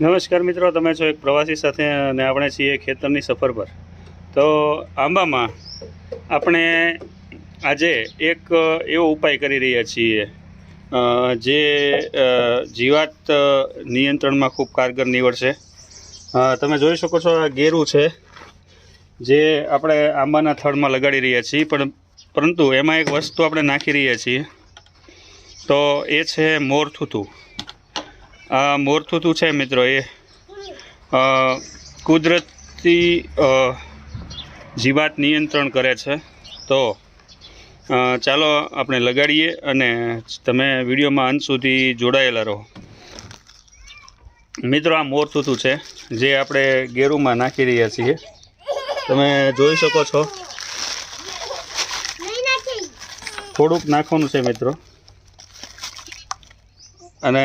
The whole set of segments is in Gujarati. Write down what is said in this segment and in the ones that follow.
નમસ્કાર મિત્રો, તમે છો એક પ્રવાસી સાથે અને આપણે છીએ ખેતરની સફર પર. તો આંબામાં આપણે આજે એક એવો ઉપાય કરી રહ્યા છીએ જે જીવાત નિયંત્રણમાં ખૂબ કારગર નીવડશે. તમે જોઈ શકો છો આ ગેરું છે, જે આપણે આંબાના થડમાં લગાડી રહ્યા છીએ, પણ પરંતુ એમાં એક વસ્તુ આપણે નાખી રહ્યા છીએ. તો એ છે મોરથુથું આ મોરથુતું છે મિત્રો એ. કુદરતી જીવાત નિયંત્રણ કરે છે. તો ચાલો આપણે લગાડીએ અને તમે વિડીયોમાં અંત સુધી જોડાયેલા રહો. મિત્રો આ મોરથુતું છે જે આપણે ગેરુમાં નાખી રહ્યા છીએ. તમે જોઈ શકો છો. થોડુંક નાખવાનું છે મિત્રો. અને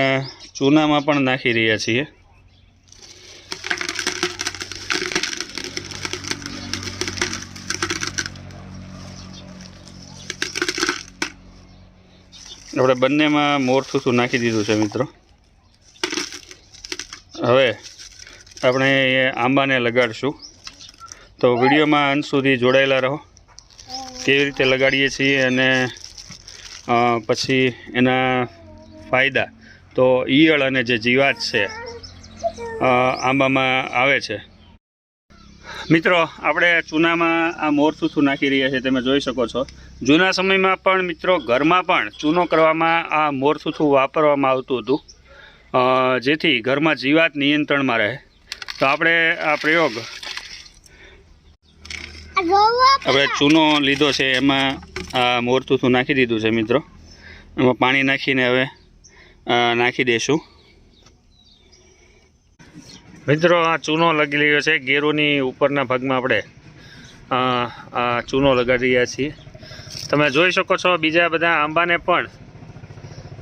ચૂનામાં પણ નાખી રહ્યા છીએ. આપણે બંનેમાં મોરથુથું નાખી દીધું છે મિત્રો. હવે આપણે એ આંબાને લગાડશું. તો વિડીયોમાં અંત સુધી જોડાયેલા રહો. કેવી રીતે લગાડીએ છીએ અને પછી એના ફાયદા તો ઈયળ અને જે જીવાત છે આંબામાં આવે છે. મિત્રો, આપણે ચૂનામાં આ મોરચૂથું નાખી રહ્યા છીએ, તમે જોઈ શકો છો. જૂના સમયમાં પણ મિત્રો, ઘરમાં પણ ચૂનો કરવામાં આ મોરચૂથું વાપરવામાં આવતું હતું. જેથી ઘરમાં જીવાત નિયંત્રણમાં રહે. તો આપણે આ પ્રયોગ આપણે ચૂનો લીધો છે, એમાં આ મોરચૂથું નાખી દીધું છે, મિત્રો. એમાં પાણી નાખીને હવે નાખી દઈશું મિત્રો, આ ચૂનો લગી રહ્યો છે. ગેરુની ઉપરના ભાગમાં આપણે આ ચૂનો લગાડી રહ્યા છીએ. તમે જોઈ શકો છો, બીજા બધા આંબાને પણ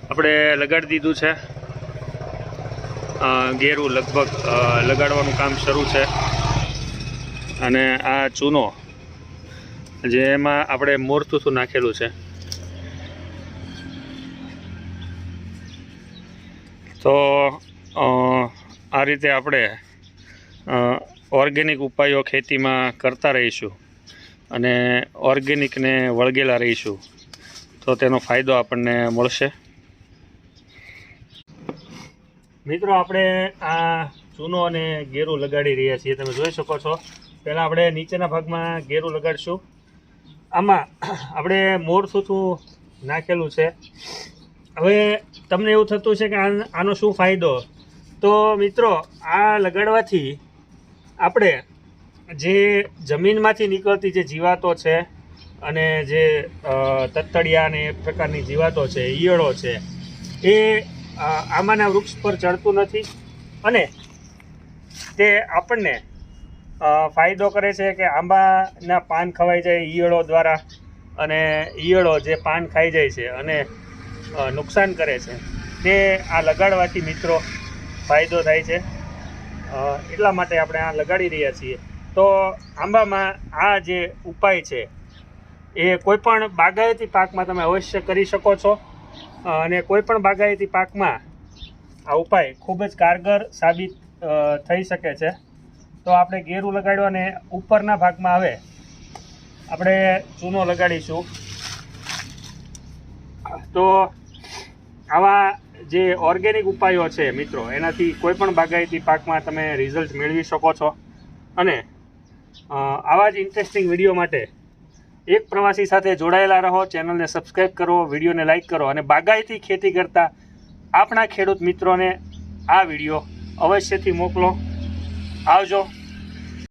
આપણે લગાડી દીધું છે. ગેરું લગભગ લગાડવાનું કામ શરૂ છે. અને આ ચૂનો, જેમાં આપણે મોરથુથું નાખેલું છે. તો આ રીતે આપણે ઓર્ગેનિક ઉપાયો ખેતીમાં કરતા રહીશું અને ઓર્ગેનિકને વળગેલા રહીશું. તો તેનો ફાયદો આપણને મળશે. મિત્રો, આપણે આ ચૂનો અને ગેરું લગાડી રહ્યા છીએ. તમે જોઈ શકો છો. પહેલાં આપણે નીચેના ભાગમાં ગેરું લગાડીશું. આમાં આપણે મોરથુથું નાખેલું છે. હવે તમને એવું થતું છે કે આન- શું ફાયદો? તો મિત્રો, આ લગાડવાથી આપણે જે જમીનમાંથી નીકળતી જે જીવાતો છે અને જે તતડિયા તત્તડિયા ને એ પ્રકારની જીવાતો છે, ઈયળો છે, એ આમાંના વૃક્ષ પર ચડતું નથી અને તે આપણને ફાયદો કરે છે કે આંબાના પાન ખવાઈ જાય ઈયળો દ્વારા અને ઈયળો જે પાન ખાઈ જાય છે અને નુકસાન કરે છે. તે આ લગાડવાથી મિત્રો ફાયદો થાય છે. એટલા માટે આપણે આ લગાડી રહ્યા છીએ. તો આંબામાં આ જે ઉપાય છે, એ કોઈપણ બાગાયતી પાકમાં તમે અવશ્ય કરી શકો છો. અને કોઈપણ બાગાયતી પાકમાં આ ઉપાય ખૂબ જ કારગર સાબિત થઈ શકે છે. તો આપણે ગેરું લગાડ્યું અને ઉપરના ભાગમાં આવે આપણે ચૂનો લગાડીશું. તો આવા જે ઓર્ગેનિક ઉપાયો છે મિત્રો, એનાથી કોઈ પણ બાગાયતી પાકમાં તમે રિઝલ્ટ મેળવી શકો છો. અને આવા જ ઇન્ટરેસ્ટિંગ વીડિયો માટે એક પ્રવાસી સાથે જોડાયેલા રહો ચેનલને સબસ્ક્રાઈબ કરો વિડીયોને લાઇક કરો અને બાગાયતી ખેતી કરતા આપણા ખેડૂત મિત્રોને આ વીડિયો અવશ્યથી મોકલો. આવજો.